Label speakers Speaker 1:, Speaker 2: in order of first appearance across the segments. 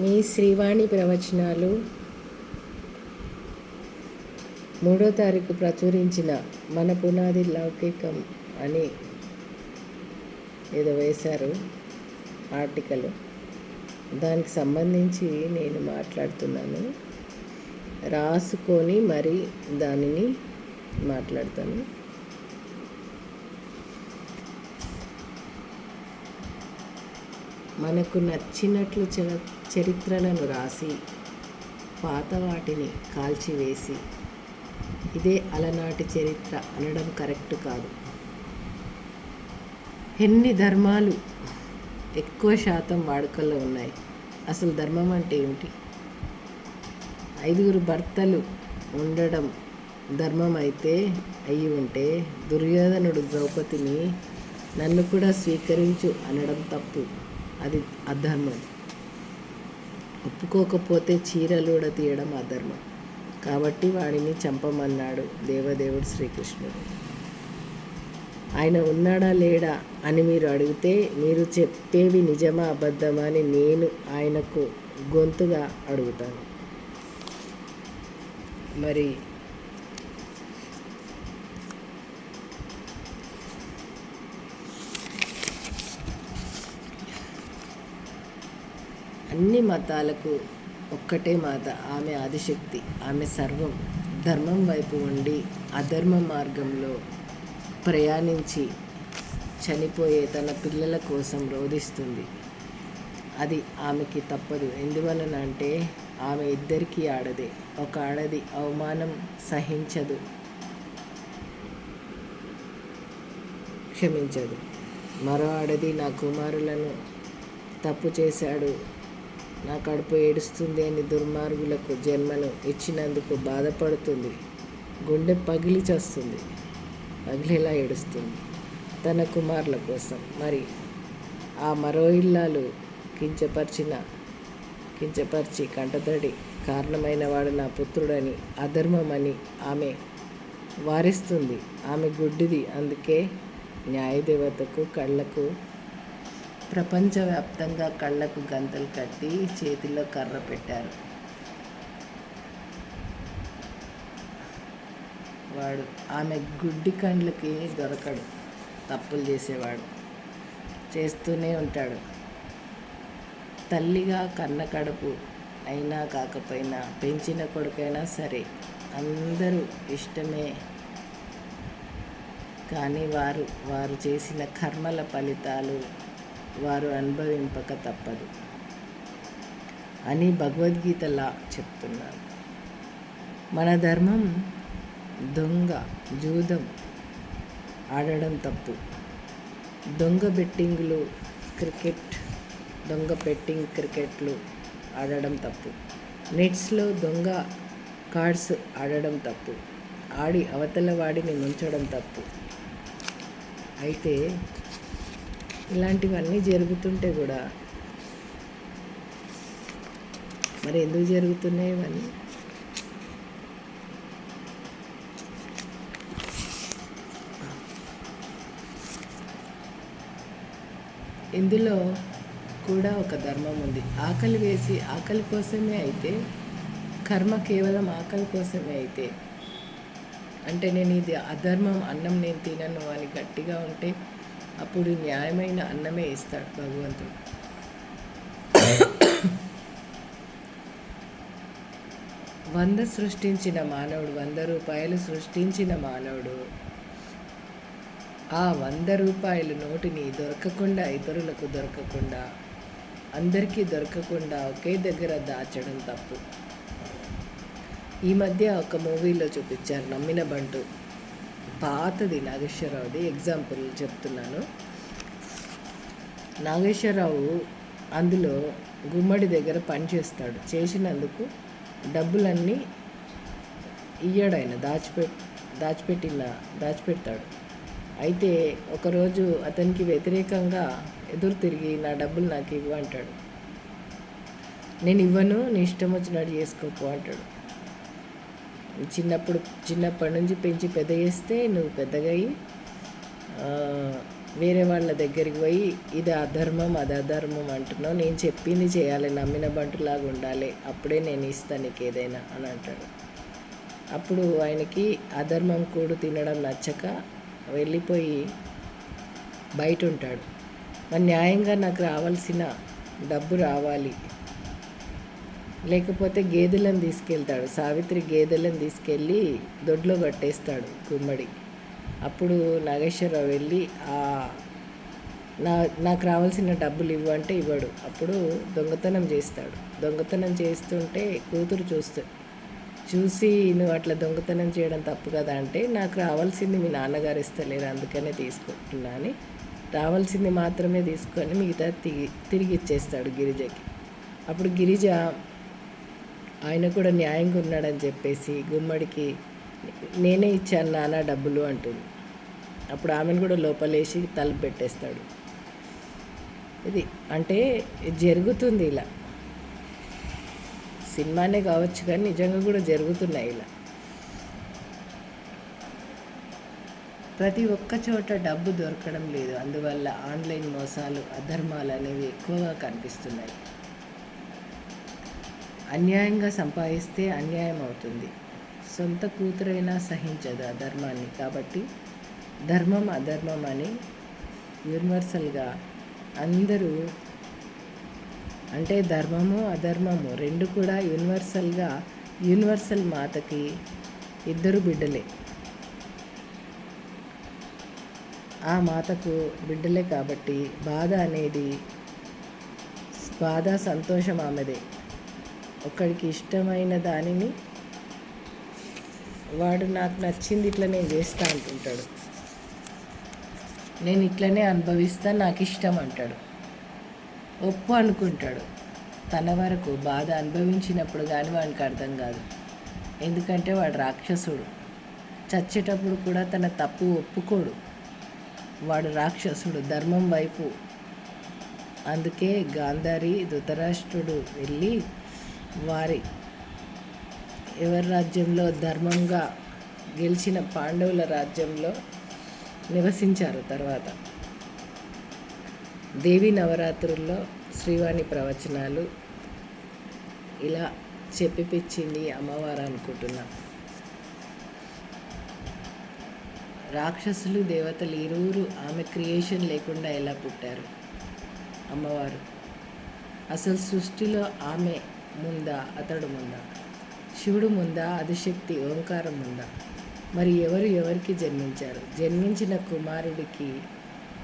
Speaker 1: మీ శ్రీవాణి ప్రవచనాలు మూడో తారీఖు ప్రచురించిన మన పునాది లౌకికం అని ఏదో వేశారు ఆర్టికల్. దానికి సంబంధించి నేను మాట్లాడుతున్నాను. రాసుకొని మరి దానిని మాట్లాడతాను. మనకు నచ్చినట్లు చర చరిత్రలను రాసి పాత వాటిని కాల్చివేసి ఇదే అలనాటి చరిత్ర అనడం కరెక్ట్ కాదు. ఎన్ని ధర్మాలు ఎక్కువ శాతం వాడుకలో ఉన్నాయి? అసలు ధర్మం అంటే ఏమిటి? ఐదుగురు భర్తలు ఉండడం ధర్మం అయితే అయి ఉంటే దుర్యోధనుడు ద్రౌపదిని నన్ను కూడా స్వీకరించు అనడం తప్పు. అది అధర్మం. ఒప్పుకోకపోతే చీరలూడ తీయడం అధర్మం. కాబట్టి వాడిని చంపమన్నాడు దేవదేవుడు శ్రీకృష్ణుడు. ఆయన ఉన్నాడా లేడా అని మీరు అడిగితే మీరు చెప్పేవి నిజమా అబద్ధమా అని నేను ఆయనకు గొంతుగా అడుగుతాను. మరి అన్ని మతాలకు ఒక్కటే మాత ఆమె ఆదిశక్తి ఆమె సర్వం. ధర్మం వైపు ఉండి అధర్మ మార్గంలో ప్రయాణించి చనిపోయే తన పిల్లల కోసం రోధిస్తుంది. అది ఆమెకి తప్పదు. ఎందువలన అంటే ఆమె ఇద్దరికీ ఆడదే. ఒక ఆడది అవమానం సహించదు. క్షమించదు. మరో ఆడది నా కుమారులను తప్పు చేశాడు. నా కడుపు ఏడుస్తుంది అని దుర్మార్గులకు జన్మను ఇచ్చినందుకు బాధపడుతుంది. గుండె పగిలి చేస్తుంది. పగిలేలా ఏడుస్తుంది. తన కుమారుల కోసం. మరి ఆ మరో ఇల్లాలు కించపరిచిన కించపరిచి కంటతడి కారణమైన వాడు నా పుత్రుడని అధర్మమని ఆమె వారిస్తుంది. ఆమె గుడ్డిది. అందుకే న్యాయదేవతకు కళ్ళకు ప్రపంచవ్యాప్తంగా కళ్ళకు గంతలు కట్టి చేతిలో కర్ర పెట్టారు. వాడు ఆమె గుడ్డి కండ్లకి దొరకడు. తప్పులు చేసేవాడు. చేస్తూనే ఉంటాడు. తల్లిగా కన్న కడుపు అయినా కాకపోయినా పెంచిన కొడుకైనా సరే అందరూ ఇష్టమే. కానీ వారు వారు చేసిన కర్మల ఫలితాలు వారు అనుభవింపక తప్పదు. అని భగవద్గీతలా చెప్తున్నారు. మన ధర్మం దొంగ జూదం ఆడడం తప్పు. దొంగ బెట్టింగ్లు క్రికెట్ దొంగ బెట్టింగ్ క్రికెట్లు ఆడడం తప్పు. నెట్స్లో దొంగ కార్డ్స్ ఆడడం తప్పు. ఆడి అవతల వాడిని ముంచడం తప్పు. అయితే ఇలాంటివన్నీ జరుగుతుంటే కూడా మరి ఎందుకు జరుగుతున్నాయి ఇవన్నీ? ఇందులో కూడా ఒక ధర్మం ఉంది. ఆకలి వేసి ఆకలి కోసమే అయితే కర్మ కేవలం ఆకలి కోసమే అయితే అంటే నేను ఇది అధర్మం అన్నం నేను తినను అని గట్టిగా ఉంటే అప్పుడు న్యాయమైన అన్నమే ఇస్తాడు భగవంతుడు. వంద సృష్టించిన మానవుడు వంద రూపాయలు సృష్టించిన మానవుడు ఆ వంద రూపాయలు నోటిని దొరకకుండా ఇతరులకు దొరకకుండా అందరికీ దొరకకుండా ఒకే దగ్గర దాచడం తప్పు. ఈ మధ్య ఒక మూవీలో చూపించారు నమ్మిన బంటు. పాతది నాగేశ్వరరావుది ఎగ్జాంపుల్ చెప్తున్నాను. నాగేశ్వరరావు అందులో గుమ్మడి దగ్గర పని చేస్తాడు. చేసినందుకు డబ్బులన్నీ ఇయ్యడాయన దాచిపె దాచిపెట్టిన దాచిపెడతాడు. అయితే ఒకరోజు అతనికి వ్యతిరేకంగా ఎదురు తిరిగి నా డబ్బులు నాకు ఇవ్వు అంటాడు. నేను ఇవ్వను నీ ఇష్టం వచ్చినట్టు చేసుకోకు అంటాడు. చిన్నప్పుడు చిన్నప్పటి నుంచి పెంచి పెద్ద చేస్తే నువ్వు పెద్దగా అయ్యి వేరే వాళ్ళ దగ్గరికి పోయి ఇది అధర్మం అది అధర్మం అంటున్నావు. నేను చెప్పింది చేయాలి నమ్మిన బంటులాగా ఉండాలి. అప్పుడే నేను ఇస్తాను నీకు ఏదైనా అని అంటాడు. అప్పుడు ఆయనకి అధర్మం కూడు తినడం నచ్చక వెళ్ళిపోయి బయట ఉంటాడు. మరి న్యాయంగా నాకు రావాల్సిన డబ్బు రావాలి. లేకపోతే గేదెలను తీసుకెళ్తాడు. సావిత్రి గేదెలను తీసుకెళ్ళి దొడ్లో కట్టేస్తాడు గుమ్మడి. అప్పుడు నాగేశ్వరరావు వెళ్ళి ఆ నా నాకు రావాల్సిన డబ్బులు ఇవ్వంటే ఇవ్వడు. అప్పుడు దొంగతనం చేస్తాడు. దొంగతనం చేస్తుంటే కూతురు చూస్తాడు చూసి నువ్వు అట్లా దొంగతనం చేయడం తప్పు కదా అంటే నాకు రావాల్సింది మీ నాన్నగారు ఇస్తలేరు అందుకనే తీసుకుంటున్నా అని. రావాల్సింది మాత్రమే తీసుకొని మిగతా తిరిగి ఇచ్చేస్తాడు గిరిజకి. అప్పుడు గిరిజ ఆయన కూడా న్యాయంగా ఉన్నాడని చెప్పేసి గుమ్మడికి నేనే ఇచ్చాను నాన్న డబ్బులు అంటుంది. అప్పుడు ఆమెను కూడా లోపలేసి తలుపు పెట్టేస్తాడు. ఇది అంటే జరుగుతుంది ఇలా. సినిమానే కావచ్చు కానీ నిజంగా కూడా జరుగుతున్నాయి ఇలా. ప్రతి ఒక్క చోట డబ్బు దొరకడం లేదు. అందువల్ల ఆన్లైన్ మోసాలు అధర్మాలు అనేవి ఎక్కువగా కనిపిస్తున్నాయి. అన్యాయంగా సంపాదిస్తే అన్యాయం అవుతుంది. సొంత కూతురైనా సహించదు అధర్మాన్ని కాబట్టి ధర్మం అధర్మం అని యూనివర్సల్గా అందరూ అంటే ధర్మము అధర్మము రెండు కూడా యూనివర్సల్గా యూనివర్సల్ మాతకి ఇద్దరు బిడ్డలే. ఆ మాతకు బిడ్డలే కాబట్టి బాధ అనేది బాధ సంతోషం ఆమెదే. ఒకడికి ఇష్టమైన దానిని వాడు నాకు నచ్చింది ఇట్లా నేను చేస్తా అంటుంటాడు. నేను ఇట్లనే అనుభవిస్తా నాకు ఇష్టం అంటాడు. ఒప్పు అనుకుంటాడు. తన వరకు బాధ అనుభవించినప్పుడు కానీ వాడికి అర్థం కాదు. ఎందుకంటే వాడు రాక్షసుడు. చచ్చేటప్పుడు కూడా తన తప్పు ఒప్పుకోడు. వాడు రాక్షసుడు ధర్మం వైపు. అందుకే గాంధారి ధృతరాష్ట్రుడు వెళ్ళి వారి ఎవరి రాజ్యంలో ధర్మంగా గెలిచిన పాండవుల రాజ్యంలో నివసించారు తర్వాత. దేవి నవరాత్రుల్లో శ్రీవాణి ప్రవచనాలు ఇలా చెప్పిపించింది అమ్మవారు అనుకుంటున్నా. రాక్షసులు దేవతలు ఇరువురు ఆమె క్రియేషన్ లేకుండా ఎలా పుట్టారు? అమ్మవారు. అసలు సృష్టిలో ఆమె ముందా అతడు ముందా. శివుడు ముందా అధిశక్తి ఓంకారం ముందా. మరి ఎవరు ఎవరికి జన్మించారు? జన్మించిన కుమారుడికి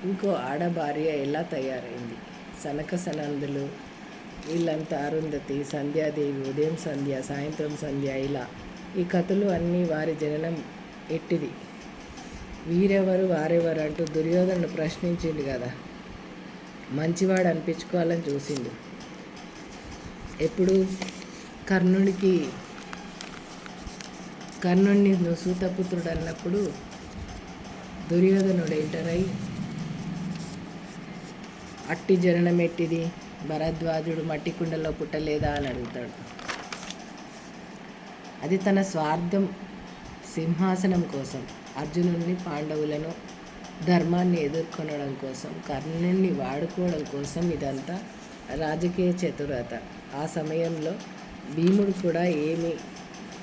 Speaker 1: ఇంకో ఆడభార్య ఎలా తయారైంది? సనక సనందులు వీళ్ళంతా అరుంధతి సంధ్యాదేవి ఉదయం సంధ్య సాయంత్రం సంధ్య ఇలా ఈ కథలు అన్నీ వారి జననం ఎట్టిది? వీరెవరు వారెవరు అంటూ దుర్యోధను ప్రశ్నించిండు కదా. మంచివాడు అనిపించుకోవాలని చూసిండు. ఎప్పుడు కర్ణుడికి కర్ణుడిని నువ్వు సూతపుత్రుడు అన్నప్పుడు దుర్యోధనుడు ఎంటర్ అట్టి జననం ఎట్టిది భరద్వాజుడు మట్టి కుండలో పుట్టలేదా అని అడుగుతాడు. అది తన స్వార్థం సింహాసనం కోసం అర్జునుడిని పాండవులను ధర్మాన్ని ఎదుర్కొనడం కోసం కర్ణుణ్ణి వాడుకోవడం కోసం ఇదంతా రాజకీయ చతురత. ఆ సమయంలో భీముడు కూడా ఏమీ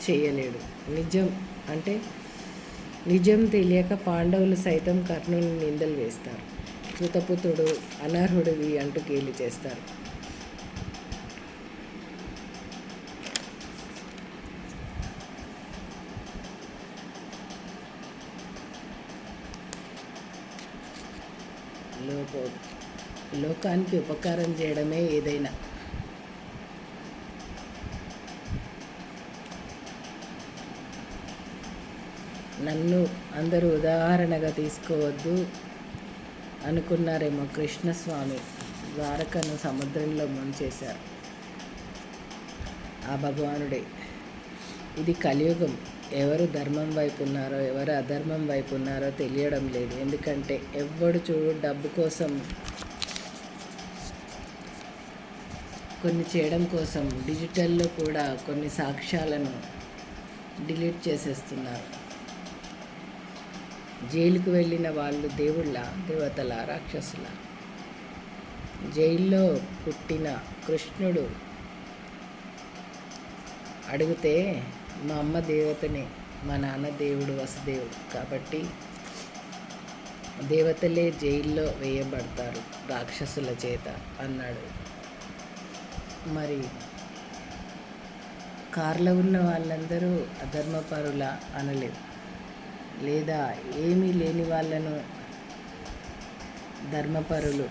Speaker 1: చేయలేడు. నిజం అంటే నిజం తెలియక పాండవులు సైతం కర్ణుని నిందలు వేస్తారు. కృతపుత్రుడు అనర్హుడివి అంటూ గేలి చేస్తారు. లోపో లోకానికి ఉపకారం చేయడమే ఏదైనా. నన్ను అందరూ ఉదాహరణగా తీసుకోవద్దు అనుకున్నారేమో కృష్ణస్వామి. ద్వారకను సముద్రంలో ముంచేశారు. ఆ భగవానుడే ఇది కలియుగం. ఎవరు ధర్మం వైపు ఉన్నారో ఎవరు అధర్మం వైపు ఉన్నారో తెలియడం లేదు. ఎందుకంటే ఎవడు చూడు డబ్బు కోసం కొన్ని చేయడం కోసం డిజిటల్లో కూడా కొన్ని సాక్ష్యాలను డిలీట్ చేసేస్తున్నారు. జైలుకు వెళ్ళిన వాళ్ళు దేవుళ్ళ దేవతల రాక్షసుల. జైల్లో పుట్టిన కృష్ణుడు అడిగితే మా అమ్మ దేవతనే మా నాన్న దేవుడు వసుదేవుడు కాబట్టి దేవతలే జైల్లో వేయబడతారు రాక్షసుల చేత అన్నాడు. మరి కార్లో ఉన్న వాళ్ళందరూ అధర్మపరుల అనలేవు లేదా ఏమీ లేని వాళ్ళను ధర్మపరులు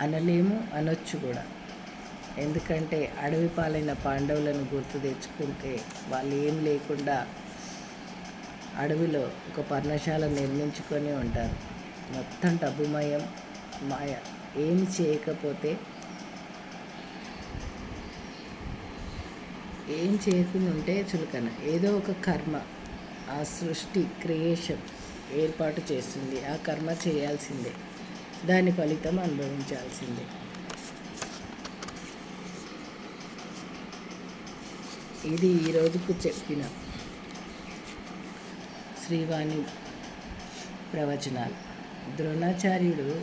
Speaker 1: అనలేము అనొచ్చు కూడా. ఎందుకంటే అడవి పాలైన పాండవులను గుర్తు తెచ్చుకుంటే వాళ్ళు ఏం లేకుండా అడవిలో ఒక పర్ణశాల నిర్మించుకొని ఉంటారు. మొత్తం డబ్బుమయం మాయ. ఏమి చేయకపోతే ఏం చేయకుండా ఉంటే చులకన. ఏదో ఒక కర్మ ఆ సృష్టి క్రియేషన్ ఏర్పాటు చేస్తుంది ఆ కర్మ చేయాల్సిందే. దాని ఫలితం అనుభవించాల్సిందే. ఇది ఈ రోజుకు చెప్పిన శ్రీవాణి ప్రవచనాలు. ద్రోణాచార్యుడు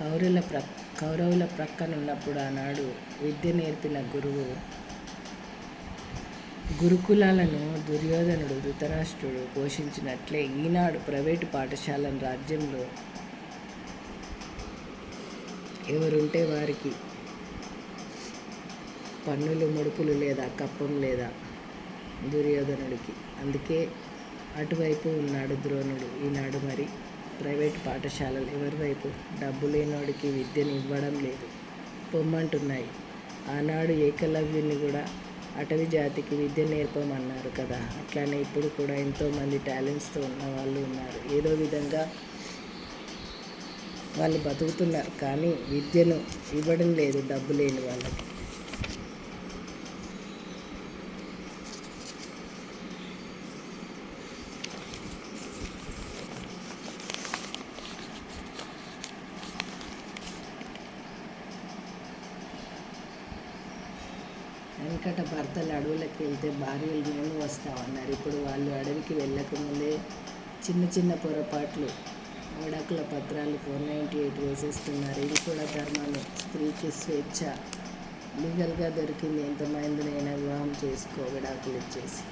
Speaker 1: కౌరుల ప్ర కౌరవుల ప్రక్కనున్నప్పుడు ఆనాడు విద్య నేర్పిన గురువు గురుకులాలను దుర్యోధనుడు ధృతరాష్ట్రుడు పోషించినట్లే ఈనాడు ప్రైవేటు పాఠశాలను రాజ్యంలో ఎవరుంటే వారికి పన్నులు ముడుపులు లేదా కప్పం లేదా దుర్యోధనుడికి. అందుకే అటువైపు ఉన్నాడు ద్రోణుడు. ఈనాడు మరి ప్రైవేట్ పాఠశాలలు ఎవరివైపు డబ్బు లేనోడికి విద్యను ఇవ్వడం లేదు. పొమ్మంటున్నాయి. ఆనాడు ఏకలవ్యుని కూడా అటవీ జాతికి విద్య నేర్పమన్నారు కదా. అట్లానే ఇప్పుడు కూడా ఎంతోమంది టాలెంట్స్తో ఉన్న వాళ్ళు ఉన్నారు. ఏదో విధంగా వాళ్ళు బతుకుతున్నారు. కానీ విద్యను ఇవ్వడం లేదు. డబ్బు లేని వాళ్ళకి. అడవికి వెళ్తే భార్యలు మేము వస్తామన్నారు ఇప్పుడు వాళ్ళు అడవికి వెళ్ళకముందే చిన్న చిన్న పొరపాట్లు విడాకుల పత్రాలు ఫోర్ నైంటీ ఎయిట్ వేసేస్తున్నారు. ఇది కూడా ధర్మాలు స్త్రీకి స్వేచ్ఛ. లీగల్గా దొరికింది. ఎంతమందినైనా వివాహం చేసుకో విడాకులు ఇచ్చేసి.